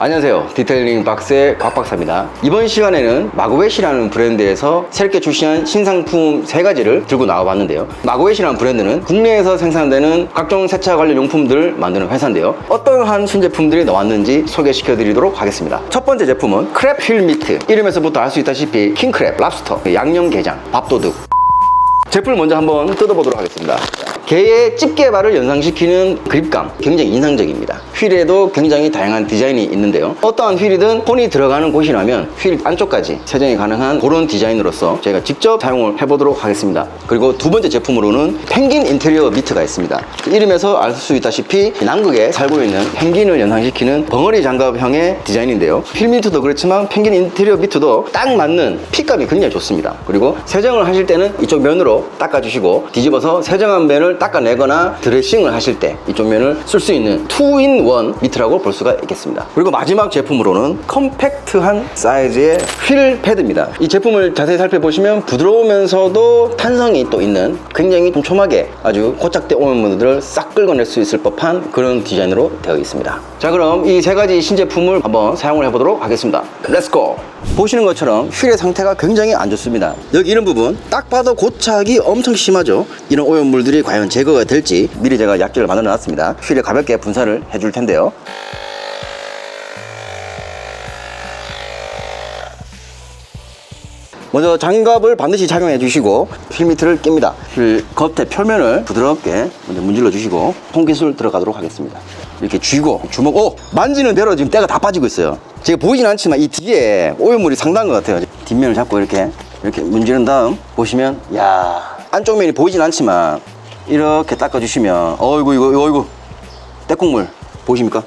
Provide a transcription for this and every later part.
안녕하세요. 디테일링 박스의 곽 박사입니다. 이번 시간에는 마고웨시라는 브랜드에서 새롭게 출시한 신상품 세 가지를 들고 나와봤는데요. 마고웨시라는 브랜드는 국내에서 생산되는 각종 세차 관련 용품들을 만드는 회사인데요. 어떠한 신제품들이 나왔는지 소개시켜드리도록 하겠습니다. 첫 번째 제품은 크랩 휠 미트. 이름에서부터 알 수 있다시피 킹크랩, 랍스터, 양념게장, 밥도둑, 제품을 먼저 한번 뜯어보도록 하겠습니다. 개의 집게발을 연상시키는 그립감 굉장히 인상적입니다. 휠에도 굉장히 다양한 디자인이 있는데요. 어떠한 휠이든 폰이 들어가는 곳이라면 휠 안쪽까지 세정이 가능한 그런 디자인으로서 저희가 직접 사용을 해보도록 하겠습니다. 그리고 두 번째 제품으로는 펭귄 인테리어 미트가 있습니다. 이름에서 알 수 있다시피 남극에 살고 있는 펭귄을 연상시키는 벙어리 장갑형의 디자인인데요. 휠 미트도 그렇지만 펭귄 인테리어 미트도 딱 맞는 핏감이 굉장히 좋습니다. 그리고 세정을 하실 때는 이쪽 면으로 닦아주시고 뒤집어서 세정한 면을 닦아내거나 드레싱을 하실 때 이쪽 면을 쓸 수 있는 투인 원 미트라고 볼 수가 있겠습니다. 그리고 마지막 제품으로는 컴팩트한 사이즈의 휠 패드입니다. 이 제품을 자세히 살펴보시면 부드러우면서도 탄성이 또 있는 굉장히 촘촘하게 아주 고착된 오염물들을 싹 긁어낼 수 있을 법한 그런 디자인으로 되어 있습니다. 자 그럼 이 세 가지 신제품을 한번 사용을 해보도록 하겠습니다. 렛츠고! 보시는 것처럼 휠의 상태가 굉장히 안 좋습니다. 여기 이런 부분 딱 봐도 고착이 엄청 심하죠. 이런 오염물들이 과연 제거가 될지 미리 제가 약재를 만들어 놨습니다. 휠에 가볍게 분사를 해줄 텐데요. 먼저 장갑을 반드시 착용해 주시고 휠 미트를 낍니다. 휠 겉에 표면을 부드럽게 먼저 문질러 주시고 손기술 들어가도록 하겠습니다. 이렇게 쥐고 주먹 오 만지는 대로 지금 때가 다 빠지고 있어요. 제가 보이진 않지만 이 뒤에 오염물이 상당한 것 같아요. 뒷면을 잡고 이렇게 이렇게 문지른 다음 보시면 야 안쪽 면이 보이진 않지만 이렇게 닦아 주시면 어이구 이거 이거 때국물 보이십니까?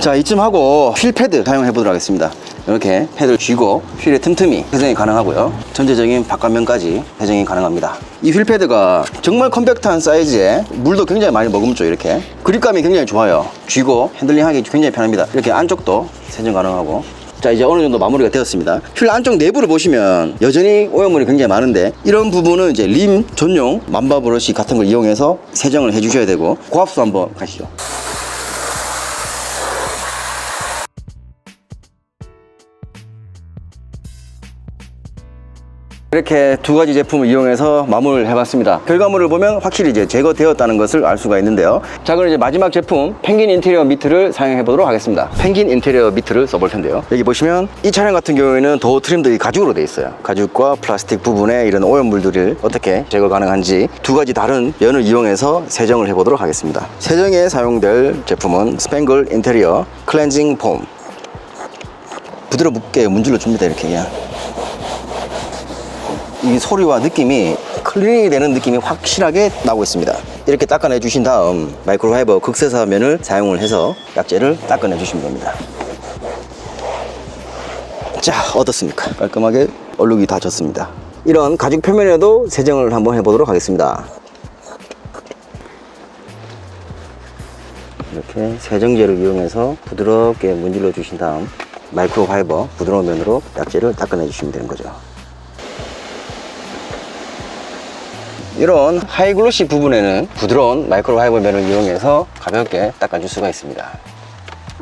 자 이쯤 하고 휠 패드 사용해 보도록 하겠습니다 이렇게 패드를 쥐고 휠에 틈틈이 세정이 가능하고요. 전체적인 바깥면까지 세정이 가능합니다. 이 휠 패드가 정말 컴팩트한 사이즈에 물도 굉장히 많이 머금죠 이렇게. 그립감이 굉장히 좋아요. 쥐고 핸들링하기 굉장히 편합니다. 이렇게 안쪽도 세정 가능하고. 자 이제 어느 정도 마무리가 되었습니다. 휠 안쪽 내부를 보시면 여전히 오염물이 굉장히 많은데 이런 부분은 이제 림 전용 만바 브러쉬 같은 걸 이용해서 세정을 해 주셔야 되고 고압수 한번 가시죠 이렇게 두 가지 제품을 이용해서 마무리를 해봤습니다. 결과물을 보면 확실히 이제 제거되었다는 것을 알 수가 있는데요. 자, 그럼 이제 마지막 제품 펭귄 인테리어 미트를 사용해 보도록 하겠습니다. 펭귄 인테리어 미트를 써볼 텐데요. 여기 보시면 이 차량 같은 경우에는 도어 트림들이 가죽으로 되어 있어요. 가죽과 플라스틱 부분에 이런 오염물들을 어떻게 제거 가능한지 두 가지 다른 면을 이용해서 세정을 해보도록 하겠습니다. 세정에 사용될 제품은 스팽글 인테리어 클렌징 폼 부드럽게 문질러 줍니다. 이렇게 그냥. 이 소리와 느낌이 클리닝이 되는 느낌이 확실하게 나고 있습니다. 이렇게 닦아내 주신 다음 마이크로파이버 극세사면을 사용을 해서 약재를 닦아내 주시면 됩니다. 자, 어떻습니까? 깔끔하게 얼룩이 다 졌습니다. 이런 가죽 표면에도 세정을 한번 해보도록 하겠습니다. 이렇게 세정제를 이용해서 부드럽게 문질러 주신 다음 마이크로파이버 부드러운 면으로 약재를 닦아내 주시면 되는 거죠. 이런 하이글로시 부분에는 부드러운 마이크로파이버 면을 이용해서 가볍게 닦아줄 수가 있습니다.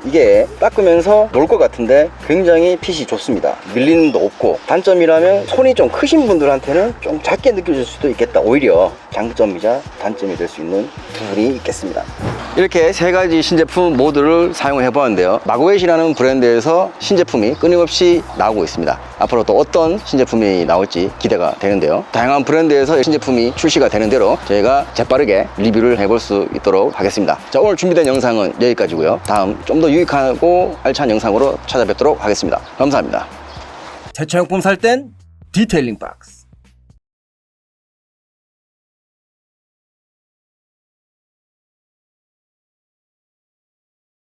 이게 닦으면서 놀 것 같은데 굉장히 핏이 좋습니다. 밀림도 없고 단점이라면 손이 좀 크신 분들한테는 좀 작게 느껴질 수도 있겠다. 오히려 장점이자 단점이 될 수 있는 부분이 있겠습니다. 이렇게 세 가지 신제품 모두를 사용해 보았는데요. 마고웨이시라는 브랜드에서 신제품이 끊임없이 나오고 있습니다. 앞으로 또 어떤 신제품이 나올지 기대가 되는데요. 다양한 브랜드에서 신제품이 출시가 되는 대로 저희가 재빠르게 리뷰를 해볼 수 있도록 하겠습니다. 자, 오늘 준비된 영상은 여기까지고요. 다음 좀 더 유익하고 알찬 영상으로 찾아뵙도록 하겠습니다. 감사합니다. 세차용품 살 땐 디테일링 박스.